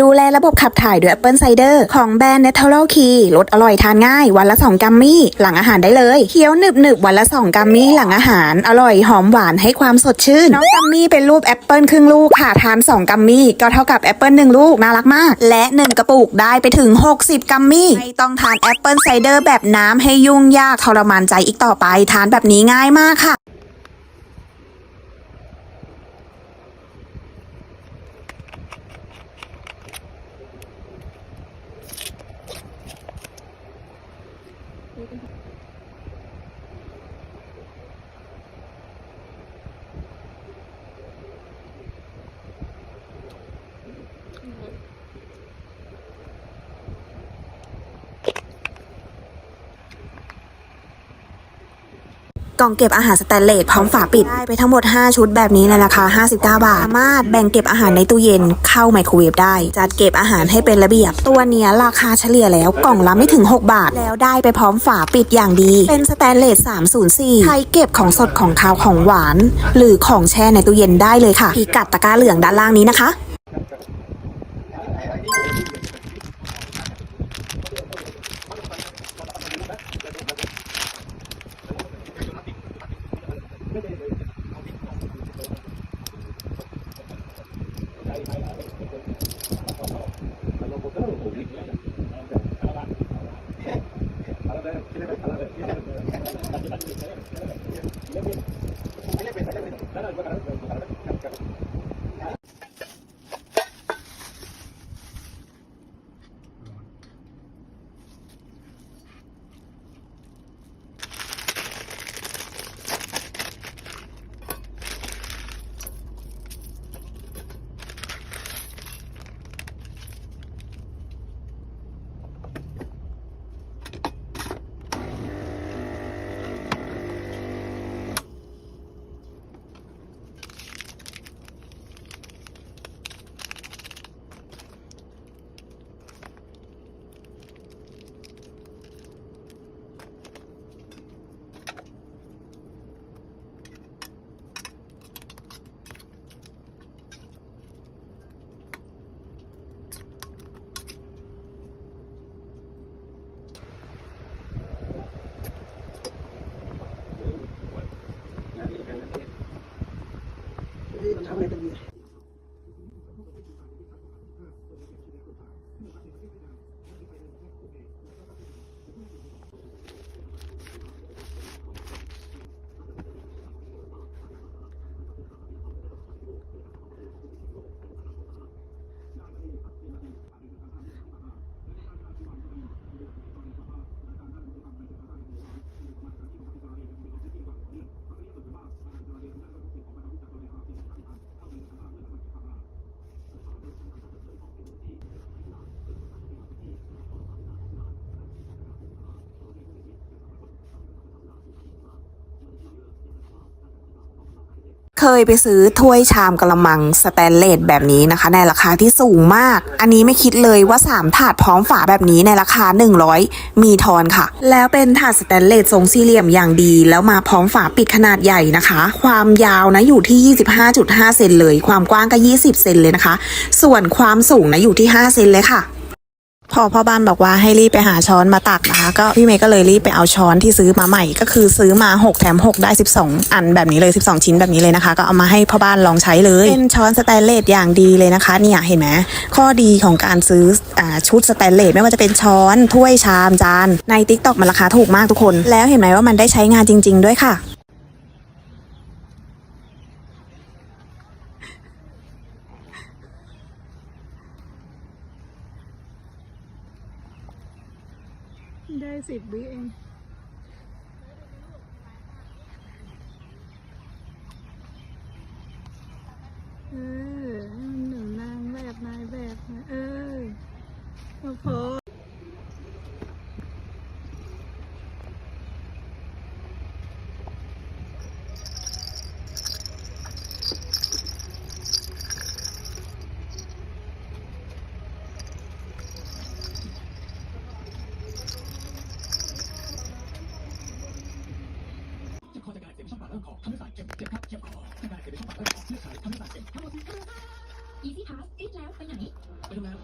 ดูแลระบบขับถ่ายด้วยแอปเปิลไซเดอร์ของแบรนด์ Natural Key รสอร่อยทานง่าย วันละ 2 กัมมี่ หลังอาหารได้เลยเคี้ยวหนึบหนึบวันละ 2 กัมมี่ หลังอาหาร อร่อยหอมหวานให้ความสดชื่น น้องกัมมี่เป็นรูปแอปเปิลครึ่งลูกค่ะทาน 2 กัมมี่ ก็เท่ากับแอปเปิล1ลูก น่ารักมาก และ 1 กระปุกได้ไปถึง 60 กัมมี่ไม่ต้องทานแอปเปิลไซเดอร์แบบน้ำให้ยุ่งยากทรมานใจอีกต่อไปทานแบบนี้ง่ายมากค่ะ กล่องเก็บอาหารสแตนเลสพร้อมฝาปิด ได้ไปทั้งหมด 5 ชุดแบบนี้ในราคา 59 บาท สามารถแบ่งเก็บอาหารในตู้เย็นเข้าไมโครเวฟได้ จัดเก็บอาหารให้เป็นระเบียบ ตัวเนี้ยราคาเฉลี่ยแล้วกล่องละไม่ถึง 6 บาท แล้วได้ไปพร้อมฝาปิดอย่างดี เป็นสแตนเลส 304ใช้เก็บของสดของคาวของหวาน หรือของแช่ในตู้เย็นได้เลยค่ะพิกัดตะกร้าเหลืองด้านล่างนี้นะคะ Pada. เคยไปซื้อถ้วยชามกระมังสแตนเลสแบบนี้นะคะ ในราคาที่สูงมาก อันนี้ไม่คิดเลยว่า 3 ถาดพร้อมฝาแบบนี้ในราคา 100 มีทอนค่ะ แล้วเป็นถาดสแตนเลสทรงสี่เหลี่ยมอย่างดี แล้วมาพร้อมฝาปิดขนาดใหญ่นะคะ ความยาวนะอยู่ที่ 25.5 เซนเลย ความกว้างก็ 20 เซนเลยนะคะ ส่วนความสูงนะอยู่ที่ 5 เซนเลยค่ะ พอพ่อบ้านบอกว่าให้รีบไปหาช้อนมาตักนะคะ ก็พี่เมย์ก็เลยรีบไปเอาช้อนที่ซื้อมาใหม่ ก็คือซื้อมา 6 แถม 6 ได้ 12 อันแบบนี้เลย 12 ชิ้นแบบนี้เลยนะคะ ก็เอามาให้พ่อบ้านลองใช้เลย เป็นช้อนสแตนเลสอย่างดีเลยนะคะเนี่ยเห็นไหมข้อดีของการซื้ออชุดสแตนเลสไม่ว่าจะเป็นช้อนถ้วยชามจานใน t ิ k t o k มันราคาถูกมากทุกคน แล้วเห็นไหมว่ามันได้ใช้งานจริง ๆ ด้วยค่ะ สิบวิเอง เออให้มันหนึ่งนางแบบนายแบบนะเออพอพอ เจ็บคอจากการเสียบช่องปากแล้วคอทำให้สายเจ็บเจ็บครับเจ็บคอจากการเสียบช่องปากแล้วคอเลือดไหลทำให้สายเจ็บ อีซี่พาสติดแล้วไปไหน ไปทำงาน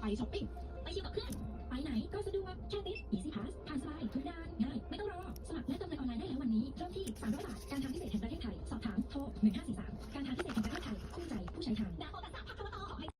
ไปิ้งไปเที่ยวกับเพื่อน ไปไหนก็สะดวกแค่ติ๊ก Easy Pass ผ่านสบายทุกด้านง่าย ไม่ต้องรอ สมัครและเติมเงินออนไลน์ได้แล้ววันนี้ เริ่มที่ 300 บาท การทางพิเศษแห่งประเทศไทย สอบถาม โทร 1543 การทางพิเศษแห่งประเทศไทย คู่ใจผู้ใช้ทาง